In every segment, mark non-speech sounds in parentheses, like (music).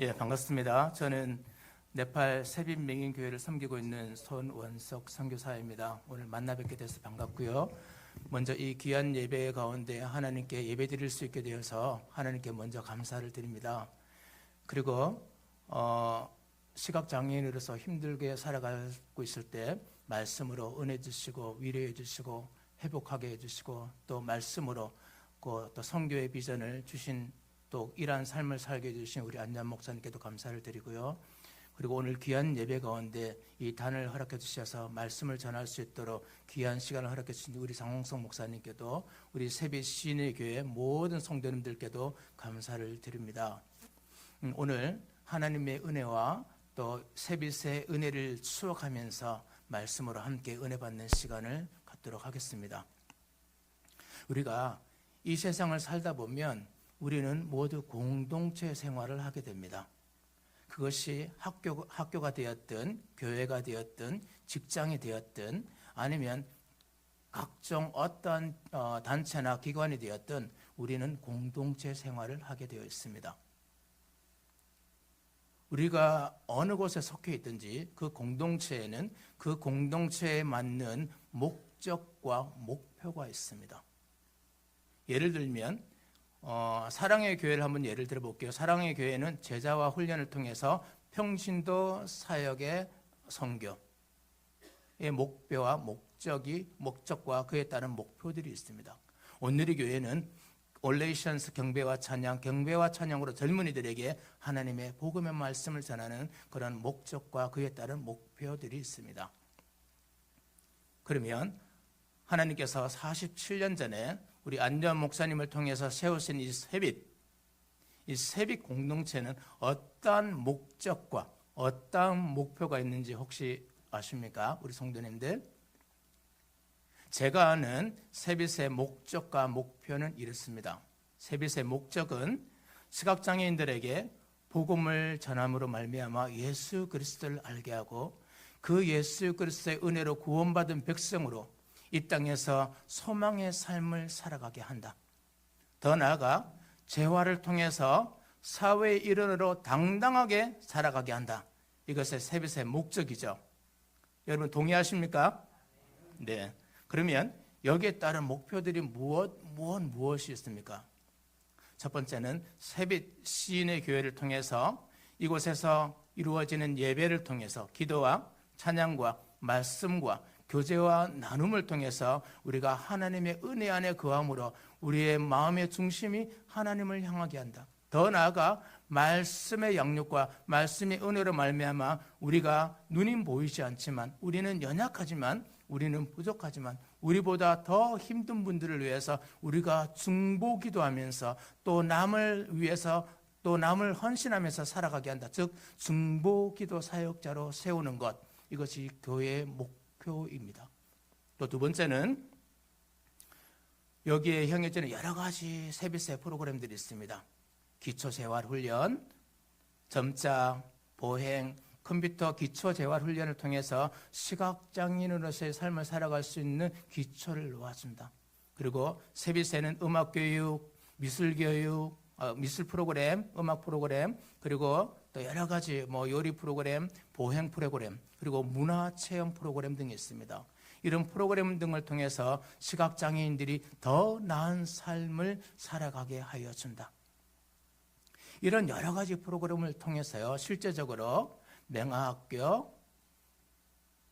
예, 반갑습니다. 저는 네팔 세빈 맹인 교회를 섬기고 있는 손원석 선교사입니다. 오늘 만나 뵙게 돼서 반갑고요. 먼저 이 귀한 예배 가운데 하나님께 예배 드릴 수 있게 되어서 하나님께 먼저 감사를 드립니다. 그리고 어, 시각 장애인으로서 힘들게 살아가고 있을 때 말씀으로 은혜 주시고 위로해 주시고 회복하게 해 주시고 또 말씀으로 그또 성교의 비전을 주신 또 이러한 삶을 살게 해주신 우리 안전 목사님께도 감사를 드리고요. 그리고 오늘 귀한 예배 가운데 이 단을 허락해 주셔서 말씀을 전할 수 있도록 귀한 시간을 허락해 주신 우리 장홍석 목사님께도 우리 세비 시인의 교회 모든 성도님들께도 감사를 드립니다. 음, 오늘 하나님의 은혜와 또 세빛의 은혜를 추억하면서 말씀으로 함께 은혜 받는 시간을 갖도록 하겠습니다. 우리가 이 세상을 살다 보면 우리는 모두 공동체 생활을 하게 됩니다. 그것이 학교, 학교가 되었든, 교회가 되었든, 직장이 되었든, 아니면 각종 어떤 어, 단체나 기관이 되었든, 우리는 공동체 생활을 하게 되어 있습니다. 우리가 어느 곳에 속해 있든지 그 공동체에는 그 공동체에 맞는 목적과 목표가 있습니다. 예를 들면 어, 사랑의 교회를 한번 예를 들어 볼게요. 사랑의 교회는 제자와 훈련을 통해서 평신도 사역의 선교의 목표와 목적이 목적과 그에 따른 목표들이 있습니다. 오늘의 교회는 올레이션스 경배와 찬양, 경배와 찬양으로 젊은이들에게 하나님의 복음의 말씀을 전하는 그런 목적과 그에 따른 목표들이 있습니다. 그러면 하나님께서 47년 전에 우리 안전 목사님을 통해서 세우신 이 세빛, 이 세빛 공동체는 어떠한 목적과 어떠한 목표가 있는지 혹시 아십니까? 우리 성도님들. 제가 아는 세빛의 목적과 목표는 이렇습니다. 세빛의 목적은 시각장애인들에게 복음을 전함으로 말미암아 예수 그리스도를 알게 하고 그 예수 그리스도의 은혜로 구원받은 백성으로 이 땅에서 소망의 삶을 살아가게 한다. 더 나아가 재화를 통해서 사회의 일원으로 당당하게 살아가게 한다. 이것의 세빛의 목적이죠. 여러분 동의하십니까? 네. 그러면 여기에 따른 목표들이 무엇, 무엇, 무엇이 있습니까? 첫 번째는 세빛 시인의 교회를 통해서 이곳에서 이루어지는 예배를 통해서 기도와 찬양과 말씀과 교제와 나눔을 통해서 우리가 하나님의 은혜 안에 거함으로 우리의 마음의 중심이 하나님을 향하게 한다. 더 나아가 말씀의 양육과 말씀의 은혜로 말미암아 우리가 눈이 보이지 않지만 우리는 연약하지만 우리는 부족하지만 우리보다 더 힘든 분들을 위해서 우리가 중보기도 하면서 또 남을 위해서 또 남을 헌신하면서 살아가게 한다. 즉 중보기도 사역자로 세우는 것 이것이 교회의 목 목표입니다. 또 두 번째는 여기에 형해지는 여러 가지 세비세 프로그램들이 있습니다. 기초재활훈련, 점자, 보행, 컴퓨터 기초재활훈련을 통해서 시각장애인으로서의 삶을 살아갈 수 있는 기초를 놓아준다. 그리고 세비세는 음악교육, 미술교육, 어, 미술 프로그램, 음악 프로그램, 그리고 또 여러 가지 뭐 요리 프로그램, 보행 프로그램, 그리고 문화 체험 프로그램 등이 있습니다. 이런 프로그램 등을 통해서 시각 장애인들이 더 나은 삶을 살아가게 하여 준다. 이런 여러 가지 프로그램을 통해서요. 실제적으로 맹아학교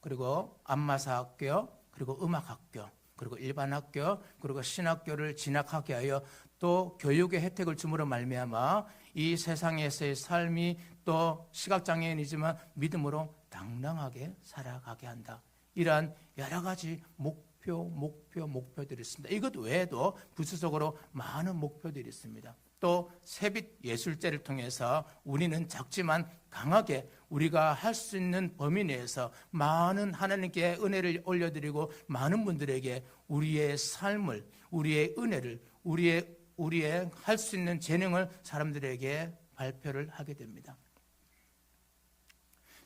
그리고 안마사학교 그리고 음악학교 그리고 일반 학교 그리고 신학교를 진학하게 하여 또 교육의 혜택을 주므로 말미암아 이 세상에서의 삶이 또 시각장애인이지만 믿음으로 당당하게 살아가게 한다. 이러한 여러 가지 목표, 목표, 목표들이 있습니다. 이것 외에도 부수적으로 많은 목표들이 있습니다. 또 세빛 예술제를 통해서 우리는 작지만 강하게 우리가 할 수 있는 범위 내에서 많은 하나님께 은혜를 올려드리고 많은 분들에게 우리의 삶을, 우리의 은혜를, 우리의 우리의 할 수 있는 재능을 사람들에게 발표를 하게 됩니다.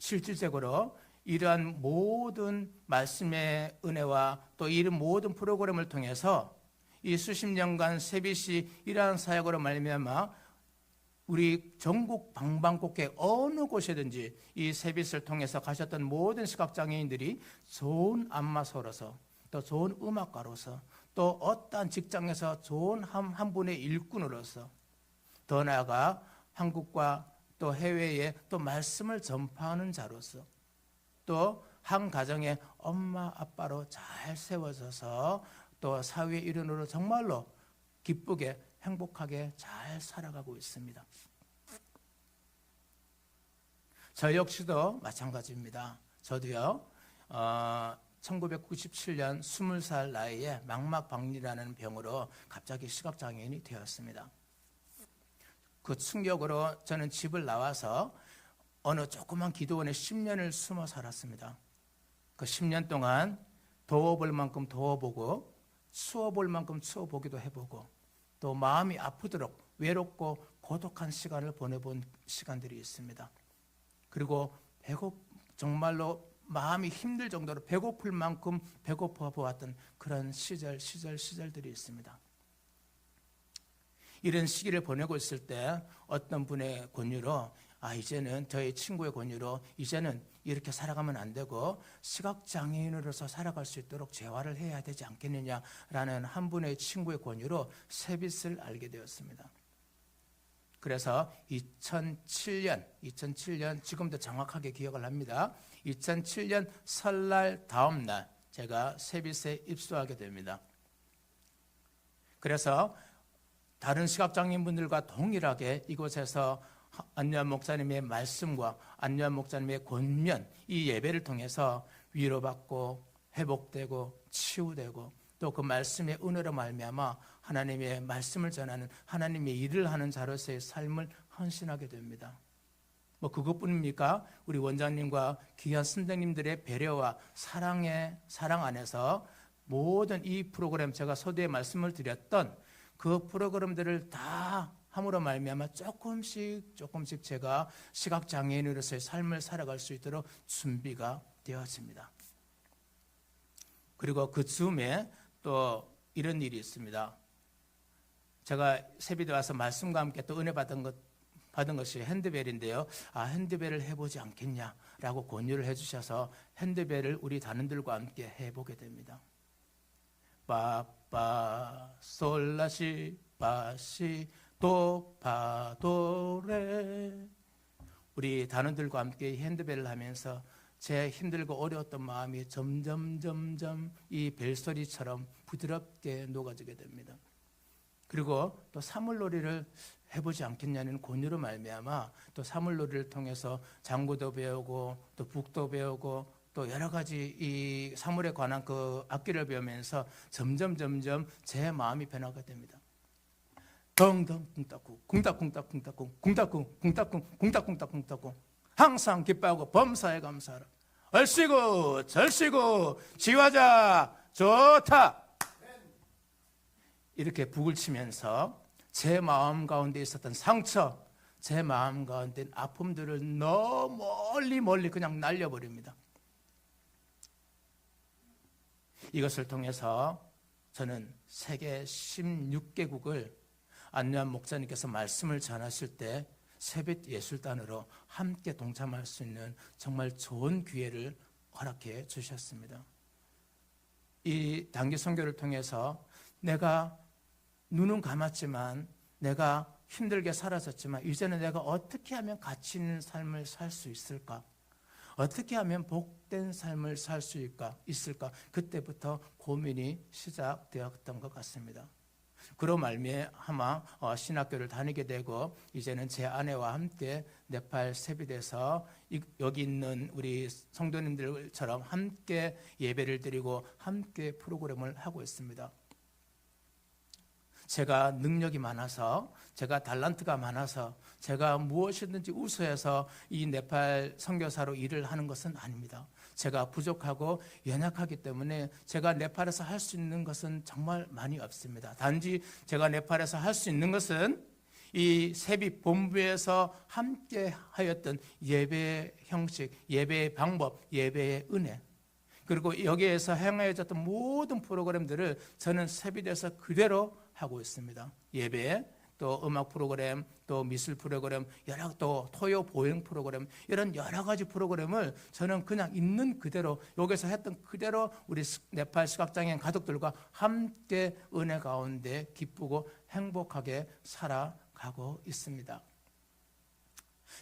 실질적으로 이러한 모든 말씀의 은혜와 또 이런 모든 프로그램을 통해서 이 수십 년간 세빛이 이러한 사역으로 말미암아 우리 전국 방방곡곡 어느 곳이든지 이 세빛을 통해서 가셨던 모든 시각장애인들이 좋은 안마서로서 또 좋은 음악가로서 또 어떠한 직장에서 좋은 한, 한 분의 일꾼으로서 더 나아가 한국과 또 해외에 또 말씀을 전파하는 자로서 또 한 가정의 엄마 아빠로 잘 세워져서 또 사회 일원으로 정말로 기쁘게 행복하게 잘 살아가고 있습니다. 저 역시도 마찬가지입니다. 저도요, 어, 1997년 20살 나이에 망막박리라는 병으로 갑자기 시각장애인이 되었습니다. 그 충격으로 저는 집을 나와서 어느 조그만 기도원에 10년을 숨어 살았습니다. 그 10년 동안 더워볼 만큼 더워보고 추워볼 만큼 추워보기도 해보고 또 마음이 아프도록 외롭고 고독한 시간을 보내본 시간들이 있습니다. 그리고 배고 정말로 마음이 힘들 정도로 배고플 만큼 배고파 보았던 그런 시절 시절 시절들이 있습니다. 이런 시기를 보내고 있을 때 어떤 분의 권유로 아 이제는 저희 친구의 권유로 이제는 이렇게 살아가면 안 되고 시각 장애인으로서 살아갈 수 있도록 재활을 해야 되지 않겠느냐라는 한 분의 친구의 권유로 세빛을 알게 되었습니다. 그래서 2007년, 2007년 지금도 정확하게 기억을 합니다. 2007년 설날 다음 날 제가 세빛에 입수하게 됩니다. 그래서 다른 시각장애인분들과 동일하게 이곳에서 안녕 목사님의 말씀과 안녕 목사님의 권면 이 예배를 통해서 위로받고 회복되고 치유되고 또 그 말씀의 은혜로 말미암아 하나님의 말씀을 전하는 하나님의 일을 하는 자로서의 삶을 헌신하게 됩니다. 뭐 그것뿐입니까? 우리 원장님과 귀한 선생님들의 배려와 사랑의 사랑 안에서 모든 이 프로그램 제가 서두에 말씀을 드렸던 그 프로그램들을 다 함으로 말미암아 조금씩 조금씩 제가 시각 장애인으로서의 삶을 살아갈 수 있도록 준비가 되어집니다. 그리고 그 즈음에 또 이런 일이 있습니다. 제가 세비대 와서 말씀과 함께 또 은혜 받은 것 받은 것이 핸드벨인데요. 아 핸드벨을 해보지 않겠냐라고 권유를 해주셔서 핸드벨을 우리 단원들과 함께 해보게 됩니다. 빠 빠 솔라시 빠시 도 파도레 우리 단원들과 함께 핸드벨을 하면서 제 힘들고 어려웠던 마음이 점점 점점 이 벨소리처럼 부드럽게 녹아지게 됩니다. 그리고 또 사물놀이를 해보지 않겠냐는 권유로 말미암아 또 사물놀이를 통해서 장구도 배우고 또 북도 배우고 또 여러 가지 이 사물에 관한 그 악기를 배우면서 점점 점점 제 마음이 변하게 됩니다. 덩덩 쿵따쿵 쿵따쿵따 쿵따쿵 쿵따쿵 쿵따쿵 쿵따쿵따 쿵따쿵. 항상 기뻐하고 범사에 감사하라. 얼씨구 절씨구 지화자 좋다. 이렇게 북을 치면서 제 마음 가운데 있었던 상처 제 마음 가운데 아픔들을 너무 멀리 멀리 그냥 날려버립니다 이것을 통해서 저는 세계 16개국을 안녕 목사님께서 말씀을 전하실 때 새벽 예술단으로 함께 동참할 수 있는 정말 좋은 기회를 허락해 주셨습니다. 이 단기 선교를 통해서 내가 눈은 감았지만 내가 힘들게 살았었지만 이제는 내가 어떻게 하면 가치 있는 삶을 살 수 있을까? 어떻게 하면 복된 삶을 살수 있을까? 그때부터 고민이 시작되었던 것 같습니다. 그로 말미암아 어, 신학교를 다니게 되고 이제는 제 아내와 함께 네팔 세비대에서 여기 있는 우리 성도님들처럼 함께 예배를 드리고 함께 프로그램을 하고 있습니다. 제가 능력이 많아서 제가 달란트가 많아서 제가 무엇이든지 우수해서 이 네팔 선교사로 일을 하는 것은 아닙니다. 제가 부족하고 연약하기 때문에 제가 네팔에서 할 수 있는 것은 정말 많이 없습니다. 단지 제가 네팔에서 할 수 있는 것은 이 세비 본부에서 함께 하였던 예배 형식, 예배의 방법, 예배의 은혜, 그리고 여기에서 행해졌던 모든 프로그램들을 저는 세비대에서 그대로 하고 있습니다. 예배, 또 음악 프로그램, 또 미술 프로그램, 여러 또 토요 보행 프로그램 이런 여러 가지 프로그램을 저는 그냥 있는 그대로 여기서 했던 그대로 우리 스- 네팔 시각장애인 가족들과 함께 은혜 가운데 기쁘고 행복하게 살아가고 있습니다.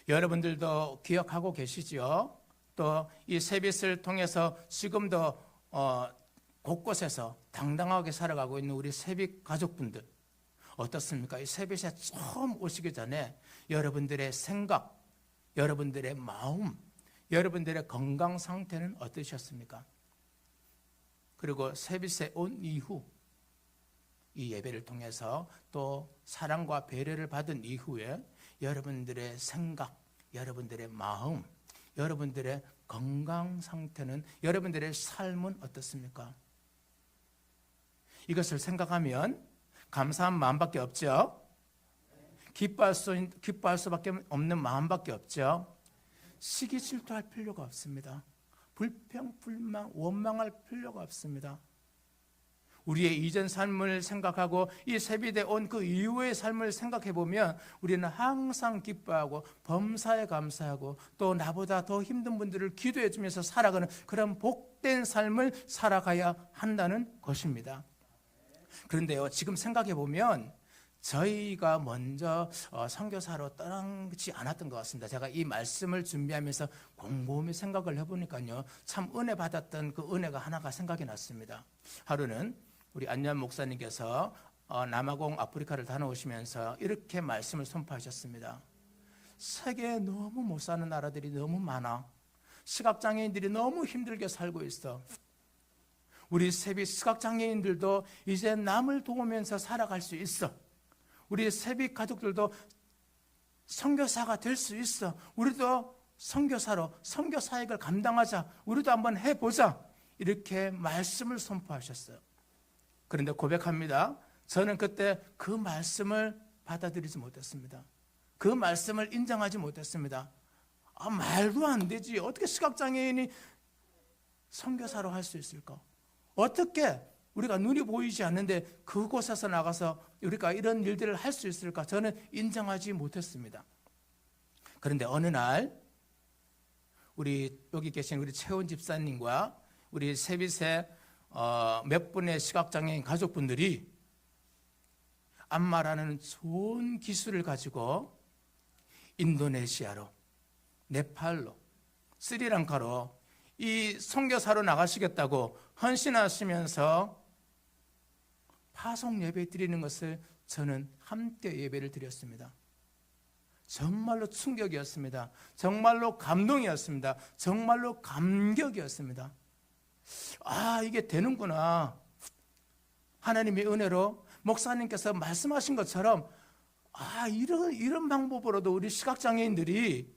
여러분들도 기억하고 계시지요? 또 이 세빛을 통해서 지금도 어, 곳곳에서 당당하게 살아가고 있는 우리 세빛 가족분들 어떻습니까? 이 세빛에 처음 오시기 전에 여러분들의 생각, 여러분들의 마음, 여러분들의 건강 상태는 어떠셨습니까? 그리고 세빛에 온 이후 이 예배를 통해서 또 사랑과 배려를 받은 이후에 여러분들의 생각, 여러분들의 마음, 여러분들의 건강 상태는 여러분들의 삶은 어떻습니까? 이것을 생각하면 감사한 마음밖에 없죠. 기뻐할 수 기뻐할 수밖에 없는 마음밖에 없죠. 시기 질투할 필요가 없습니다. 불평, 불만, 원망할 필요가 없습니다. 우리의 이전 삶을 생각하고 이 세비대 온 그 이후의 삶을 생각해 보면 우리는 항상 기뻐하고 범사에 감사하고 또 나보다 더 힘든 분들을 기도해 주면서 살아가는 그런 복된 삶을 살아가야 한다는 것입니다. 그런데요, 지금 생각해 보면 저희가 먼저 어, 선교사로 떠나지 않았던 것 같습니다. 제가 이 말씀을 준비하면서 곰곰이 생각을 해보니까요, 참 은혜 받았던 그 은혜가 하나가 생각이 났습니다. 하루는 우리 안녕 목사님께서 어, 남아공 아프리카를 다녀오시면서 이렇게 말씀을 선포하셨습니다. 세계에 너무 못 사는 나라들이 너무 많아. 시각장애인들이 너무 힘들게 살고 있어. 우리 세비 시각장애인들도 이제 남을 도우면서 살아갈 수 있어. 우리 세비 가족들도 선교사가 될 수 있어. 우리도 선교사로 선교 사역을 감당하자. 우리도 한번 해보자. 이렇게 말씀을 선포하셨어요. 그런데 고백합니다. 저는 그때 그 말씀을 받아들이지 못했습니다. 그 말씀을 인정하지 못했습니다. 아, 말도 안 되지. 어떻게 시각장애인이 선교사로 할 수 있을까? 어떻게 우리가 눈이 보이지 않는데 그곳에서 나가서 우리가 이런 일들을 할 수 있을까? 저는 인정하지 못했습니다. 그런데 어느 날 우리 여기 계신 우리 최원 집사님과 우리 세빛의 어, 몇 분의 시각장애인 가족분들이 안마라는 좋은 기술을 가지고 인도네시아로, 네팔로, 스리랑카로 이 선교사로 나가시겠다고 헌신하시면서 파송 예배 드리는 것을 저는 함께 예배를 드렸습니다. 정말로 충격이었습니다. 정말로 감동이었습니다. 정말로 감격이었습니다. 아, 이게 되는구나. 하나님의 은혜로 목사님께서 말씀하신 것처럼 아, 이런 이런 방법으로도 우리 시각장애인들이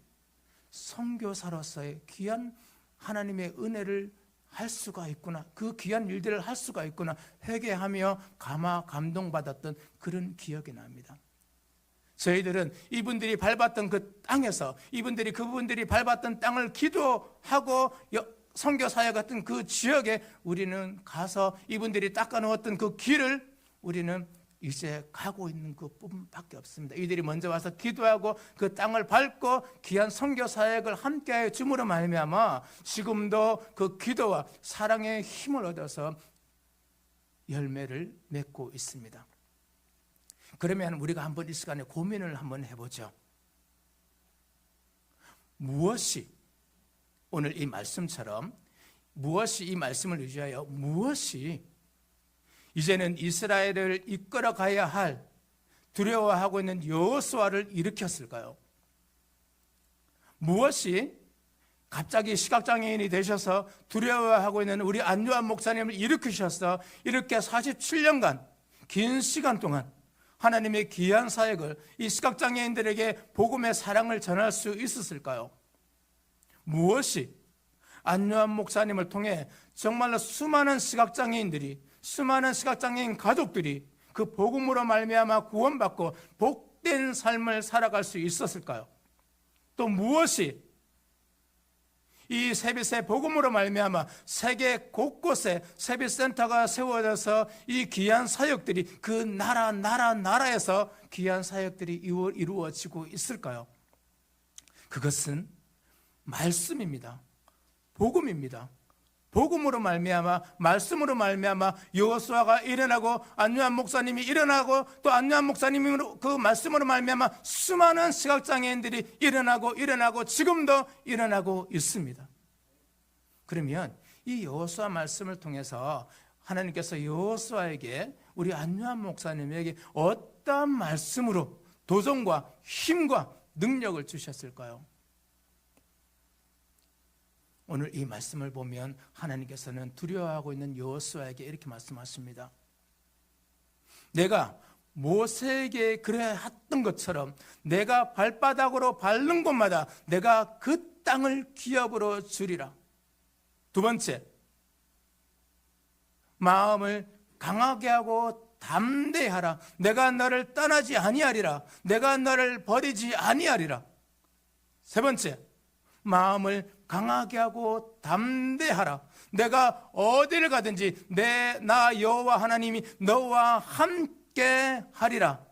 선교사로서의 귀한 하나님의 은혜를 할 수가 있구나. 그 귀한 일들을 할 수가 있구나. 회개하며 감화 감동받았던 그런 기억이 납니다. 저희들은 이분들이 밟았던 그 땅에서 이분들이 그분들이 밟았던 땅을 기도하고 선교 사역 같은 그 지역에 우리는 가서 이분들이 닦아 놓았던 그 길을 우리는 이제 가고 있는 그뿐밖에 없습니다. 이들이 먼저 와서 기도하고 그 땅을 밟고 귀한 선교 사역을 함께하여 줌으로 말미암아 지금도 그 기도와 사랑의 힘을 얻어서 열매를 맺고 있습니다. 그러면 우리가 한번 이 시간에 고민을 한번 해보죠. 무엇이 오늘 이 말씀처럼 무엇이 이 말씀을 의지하여 무엇이 이제는 이스라엘을 이끌어 가야 할 두려워하고 있는 여호수아를 일으켰을까요? 무엇이 갑자기 시각장애인이 되셔서 두려워하고 있는 우리 안요한 목사님을 일으키셔서 이렇게 47년간 긴 시간 동안 하나님의 귀한 사역을 이 시각장애인들에게 복음의 사랑을 전할 수 있었을까요? 무엇이 안요한 목사님을 통해 정말로 수많은 시각장애인들이 수많은 시각장애인 가족들이 그 복음으로 말미암아 구원받고 복된 삶을 살아갈 수 있었을까요? 또 무엇이 이 세빛의 복음으로 말미암아 세계 곳곳에 세빛 센터가 세워져서 이 귀한 사역들이 그 나라 나라 나라에서 귀한 사역들이 이루- 이루어지고 있을까요? 그것은 말씀입니다. 복음입니다. 복음으로 말미암아 말씀으로 말미암아 여호수아가 일어나고 안유한 목사님이 일어나고 또 안유한 목사님이 그 말씀으로 말미암아 수많은 시각 장애인들이 일어나고 일어나고 지금도 일어나고 있습니다. 그러면 이 여호수아 말씀을 통해서 하나님께서 여호수아에게 우리 안유한 목사님에게 어떠한 말씀으로 도전과 힘과 능력을 주셨을까요? 오늘 이 말씀을 보면 하나님께서는 두려워하고 있는 여호수아에게 이렇게 말씀하십니다. 내가 모세에게 그래 했던 것처럼 내가 발바닥으로 밟는 곳마다 내가 그 땅을 기업으로 주리라. 두 번째, 마음을 강하게 하고 담대하라. 내가 너를 떠나지 아니하리라. 내가 너를 버리지 아니하리라. 세 번째, 마음을 강하게 하고 담대하라. 내가 어디를 가든지 내 나 여호와 하나님이 너와 함께 하리라.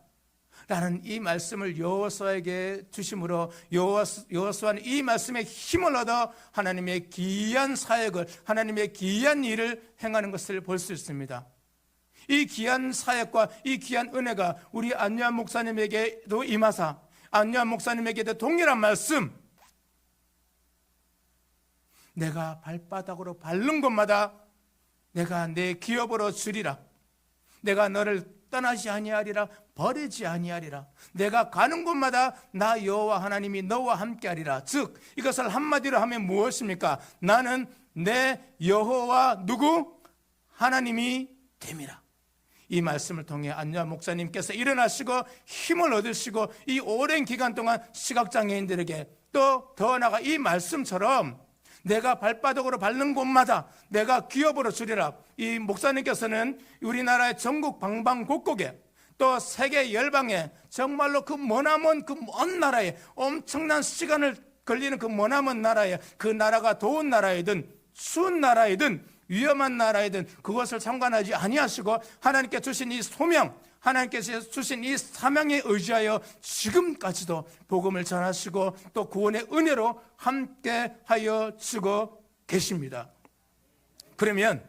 라는 이 말씀을 여호수아에게 주심으로 여호수- 여호수아는 이 말씀에 힘을 얻어 하나님의 귀한 사역을 하나님의 귀한 일을 행하는 것을 볼 수 있습니다. 이 귀한 사역과 이 귀한 은혜가 우리 안유한 목사님에게도 임하사 안유한 목사님에게도 동일한 말씀 내가 발바닥으로 밟는 곳마다 내가 내 기업으로 주리라. 내가 너를 떠나지 아니하리라 버리지 아니하리라. 내가 가는 곳마다 나 여호와 하나님이 너와 함께하리라. 즉 이것을 한마디로 하면 무엇입니까? 나는 내 여호와 누구 하나님이 됨이라. 이 말씀을 통해 안냐 목사님께서 일어나시고 힘을 얻으시고 이 오랜 기간 동안 시각장애인들에게 또 더 나아가 이 말씀처럼 내가 발바닥으로 밟는 곳마다 내가 기업으로 주리라. 이 목사님께서는 우리나라의 전국 방방곡곡에 또 세계 열방에 정말로 그 머나먼 그 먼 나라에 엄청난 시간을 걸리는 그 머나먼 나라에 그 나라가 더운 나라이든 추운 나라이든 위험한 나라이든 그것을 상관하지 아니하시고 하나님께 주신 이 소명 하나님께서 주신 이 사명에 의지하여 지금까지도 복음을 전하시고 또 구원의 은혜로 함께 하여 주고 계십니다. 그러면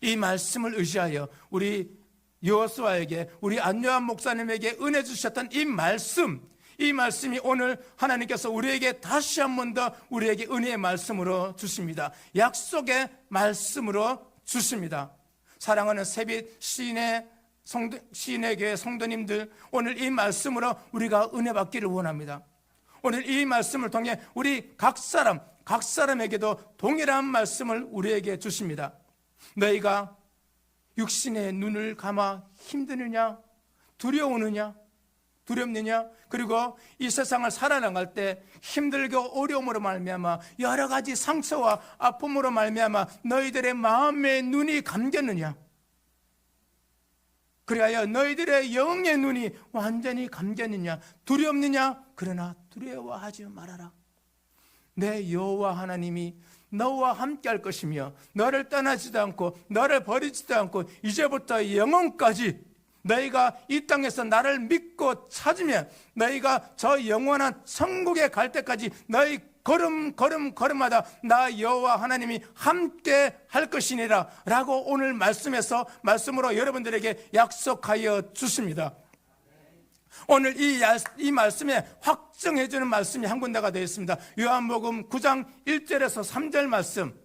이 말씀을 의지하여 우리 여호수아에게 우리 안요한 목사님에게 은혜 주셨던 이 말씀 이 말씀이 오늘 하나님께서 우리에게 다시 한 번 더 우리에게 은혜의 말씀으로 주십니다. 약속의 말씀으로 주십니다. 사랑하는 세빛 시인의 성도, 시인의 교회 성도님들 오늘 이 말씀으로 우리가 은혜 받기를 원합니다. 오늘 이 말씀을 통해 우리 각 사람 각 사람에게도 동일한 말씀을 우리에게 주십니다. 너희가 육신의 눈을 감아 힘드느냐 두려우느냐 두렵느냐? 그리고 이 세상을 살아나갈 때 힘들고 어려움으로 말미암아 여러 가지 상처와 아픔으로 말미암아 너희들의 마음의 눈이 감겼느냐? 그리하여 너희들의 영의 눈이 완전히 감겼느냐? 두렵느냐? 그러나 두려워하지 말아라. 내 여호와 하나님이 너와 함께 할 것이며 너를 떠나지도 않고 너를 버리지도 않고 이제부터 영원까지 너희가 이 땅에서 나를 믿고 찾으면 너희가 저 영원한 천국에 갈 때까지 너희 걸음 걸음 걸음마다 나 여호와 하나님이 함께 할 것이니라 라고 오늘 말씀에서 말씀으로 여러분들에게 약속하여 주십니다. 오늘 이, 야- 이 말씀에 확정해 주는 말씀이 한 군데가 되어 있습니다. 요한복음 9장 1절에서 3절 말씀.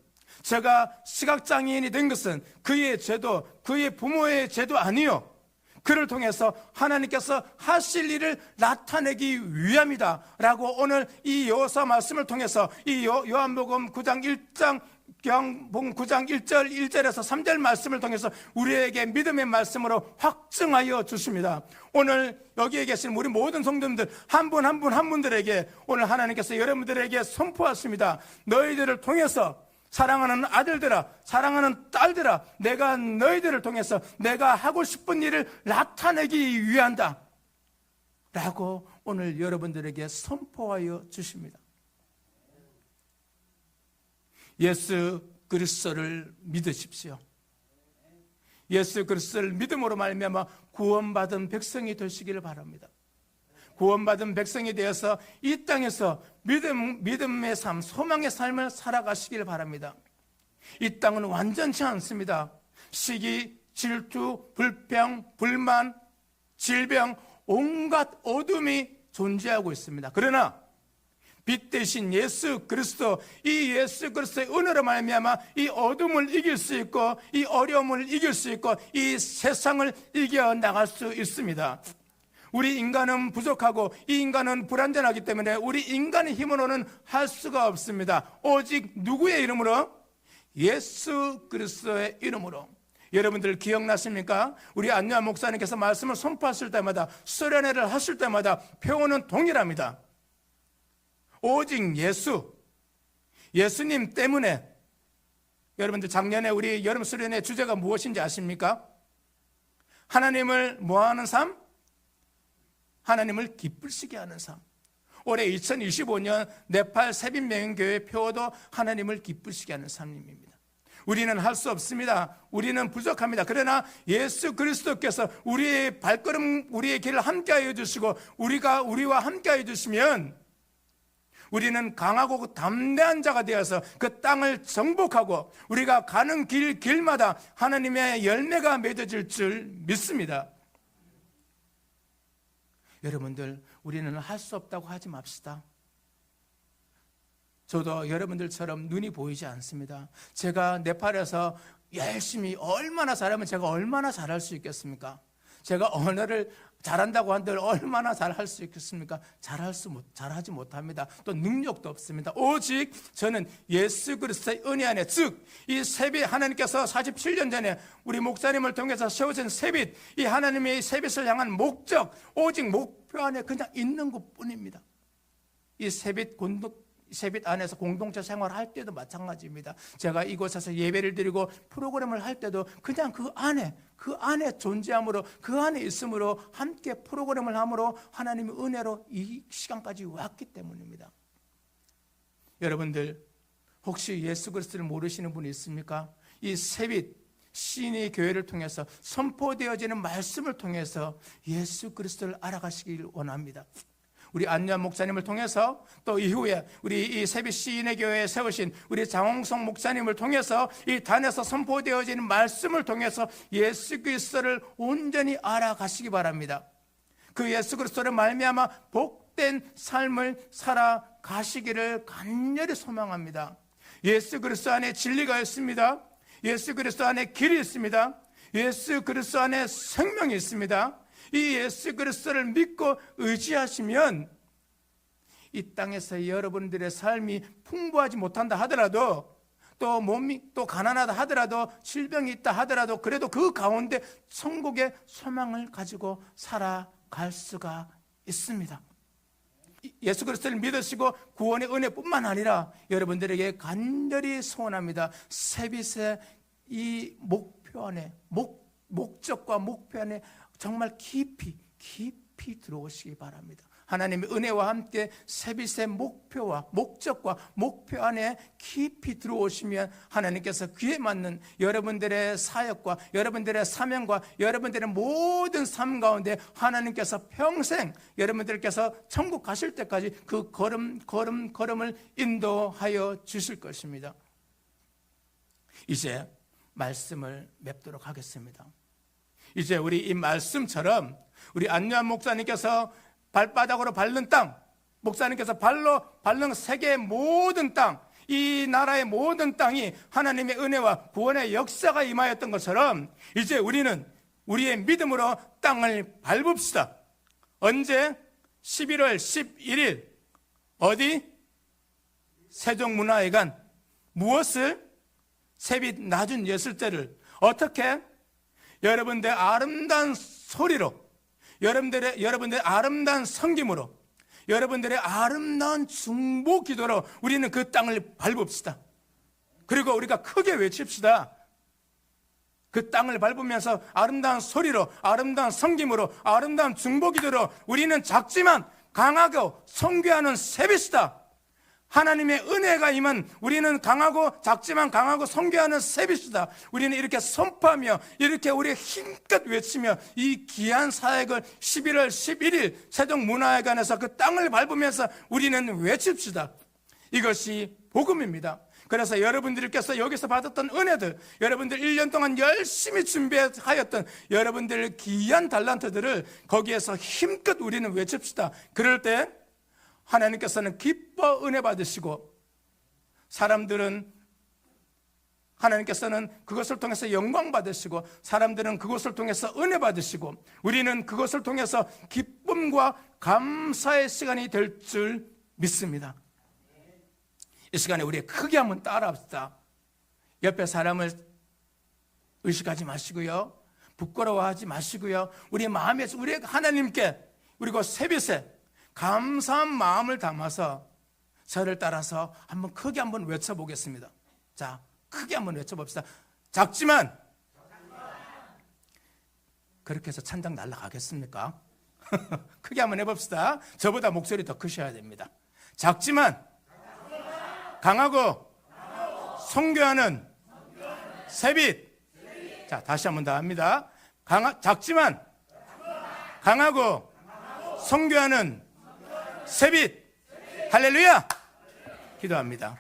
제가 시각장애인이 된 것은 그의 죄도 그의 부모의 죄도 아니요 그를 통해서 하나님께서 하실 일을 나타내기 위함이다. 라고 오늘 이 여호사 말씀을 통해서 이 요- 요한복음 9장 1장 요한복음 9장 1절 1절에서 3절 말씀을 통해서 우리에게 믿음의 말씀으로 확증하여 주십니다. 오늘 여기에 계신 우리 모든 성도님들 한 분 한 분 한 분들에게 오늘 하나님께서 여러분들에게 선포하십니다. 너희들을 통해서 사랑하는 아들들아, 사랑하는 딸들아, 내가 너희들을 통해서 내가 하고 싶은 일을 나타내기 위한다. 라고 오늘 여러분들에게 선포하여 주십니다. 예수 그리스도를 믿으십시오. 예수 그리스도를 믿음으로 말미암아 구원받은 백성이 되시기를 바랍니다. 구원받은 백성이 되어서 이 땅에서 믿음, 믿음의 삶, 소망의 삶을 살아가시길 바랍니다. 이 땅은 완전치 않습니다. 시기, 질투, 불평, 불만, 질병, 온갖 어둠이 존재하고 있습니다. 그러나 빛 대신 예수 그리스도 이 예수 그리스도의 은혜로 말미암아 이 어둠을 이길 수 있고 이 어려움을 이길 수 있고 이 세상을 이겨 나갈 수 있습니다. 우리 인간은 부족하고 이 인간은 불완전하기 때문에 우리 인간의 힘으로는 할 수가 없습니다. 오직 누구의 이름으로? 예수 그리스도의 이름으로. 여러분들 기억나십니까? 우리 안녕 목사님께서 말씀을 선포하실 때마다 수련회를 하실 때마다 표현은 동일합니다. 오직 예수, 예수님 때문에 여러분들 작년에 우리 여름 수련회 주제가 무엇인지 아십니까? 하나님을 뭐하는 삶? 하나님을 기쁘시게 하는 삶. 올해 2025년 네팔 세빈명교회 표어도 하나님을 기쁘시게 하는 삶입니다. 우리는 할 수 없습니다. 우리는 부족합니다. 그러나 예수 그리스도께서 우리의 발걸음, 우리의 길을 함께하여 주시고 우리가 우리와 함께하여 주시면 우리는 강하고 담대한 자가 되어서 그 땅을 정복하고 우리가 가는 길 길마다 하나님의 열매가 맺어질 줄 믿습니다. 여러분들 우리는 할 수 없다고 하지 맙시다. 저도 여러분들처럼 눈이 보이지 않습니다. 제가 네팔에서 열심히 얼마나 잘하면 제가 얼마나 잘할 수 있겠습니까? 제가 언어를 잘한다고 한들 얼마나 잘할 수 있겠습니까? 잘할 수 못, 잘하지 못합니다. 또 능력도 없습니다. 오직 저는 예수 그리스도의 은혜 안에 즉 이 세빛 하나님께서 47년 전에 우리 목사님을 통해서 세우신 세빛 이 하나님의 세빛을 향한 목적 오직 목표 안에 그냥 있는 것뿐입니다. 이 세빛 공동 세빛 안에서 공동체 생활할 때도 마찬가지입니다. 제가 이곳에서 예배를 드리고 프로그램을 할 때도 그냥 그 안에 그 안에 존재함으로 그 안에 있음으로 함께 프로그램을 함으로 하나님의 은혜로 이 시간까지 왔기 때문입니다. 여러분들 혹시 예수 그리스도를 모르시는 분이 있습니까? 이 세빛 신의 교회를 통해서 선포되어지는 말씀을 통해서 예수 그리스도를 알아가시길 원합니다. 우리 안녕 목사님을 통해서 또 이후에 우리 이 세비 시인의 교회에 세우신 우리 장홍성 목사님을 통해서 이 단에서 선포되어지는 말씀을 통해서 예수 그리스도를 온전히 알아가시기 바랍니다. 그 예수 그리스도를 말미암아 복된 삶을 살아가시기를 간절히 소망합니다. 예수 그리스도 안에 진리가 있습니다. 예수 그리스도 안에 길이 있습니다. 예수 그리스도 안에 생명이 있습니다. 이 예수 그리스도를 믿고 의지하시면 이 땅에서 여러분들의 삶이 풍부하지 못한다 하더라도 또 몸이 또 가난하다 하더라도 질병이 있다 하더라도 그래도 그 가운데 천국의 소망을 가지고 살아갈 수가 있습니다. 예수 그리스도를 믿으시고 구원의 은혜뿐만 아니라 여러분들에게 간절히 소원합니다. 세빛의 이 목표 안에 목 목적과 목표 안에 정말 깊이 깊이 들어오시기 바랍니다. 하나님의 은혜와 함께 세빛의 목표와 목적과 목표 안에 깊이 들어오시면 하나님께서 그에 맞는 여러분들의 사역과 여러분들의 사명과 여러분들의 모든 삶 가운데 하나님께서 평생 여러분들께서 천국 가실 때까지 그 걸음 걸음 걸음을 인도하여 주실 것입니다. 이제 말씀을 맺도록 하겠습니다. 이제 우리 이 말씀처럼 우리 안유한 목사님께서 발바닥으로 밟는 땅, 목사님께서 발로 밟는 세계의 모든 땅, 이 나라의 모든 땅이 하나님의 은혜와 구원의 역사가 임하였던 것처럼 이제 우리는 우리의 믿음으로 땅을 밟읍시다. 언제? 11월 11일 어디? 세종문화회관 무엇을? 세빛 낮은 예술제를 어떻게? 여러분들의 아름다운 소리로, 여러분들의, 여러분들의 아름다운 성김으로, 여러분들의 아름다운 중보 기도로 우리는 그 땅을 밟읍시다. 그리고 우리가 크게 외칩시다. 그 땅을 밟으면서 아름다운 소리로, 아름다운 성김으로, 아름다운 중보 기도로 우리는 작지만 강하고 성교하는 세비시다. 하나님의 은혜가 임한 우리는 강하고 작지만 강하고 성교하는 세비시다. 우리는 이렇게 선포하며 이렇게 우리 힘껏 외치며 이 귀한 사역을 11월 11일 세종문화회관에서 그 땅을 밟으면서 우리는 외칩시다. 이것이 복음입니다. 그래서 여러분들께서 여기서 받았던 은혜들, 여러분들 1년 동안 열심히 준비하였던 여러분들 귀한 달란트들을 거기에서 힘껏 우리는 외칩시다. 그럴 때 하나님께서는 기뻐 은혜 받으시고 사람들은 하나님께서는 그것을 통해서 영광 받으시고 사람들은 그것을 통해서 은혜 받으시고 우리는 그것을 통해서 기쁨과 감사의 시간이 될 줄 믿습니다. 이 시간에 우리 크게 한번 따라합시다. 옆에 사람을 의식하지 마시고요. 부끄러워하지 마시고요. 우리 마음에서 우리 하나님께 그리고 세빛에 감사한 마음을 담아서 저를 따라서 한번 크게 한번 외쳐보겠습니다. 자, 크게 한번 외쳐봅시다. 작지만 그렇게 해서 찬장 날라가겠습니까? (laughs) 크게 한번 해봅시다. 저보다 목소리 더 크셔야 됩니다. 작지만 강하고 성교하는 세빛. 자, 다시 한번 더 합니다. 강하, 작지만 강하고 성교하는 세빛. 할렐루야! 기도합니다.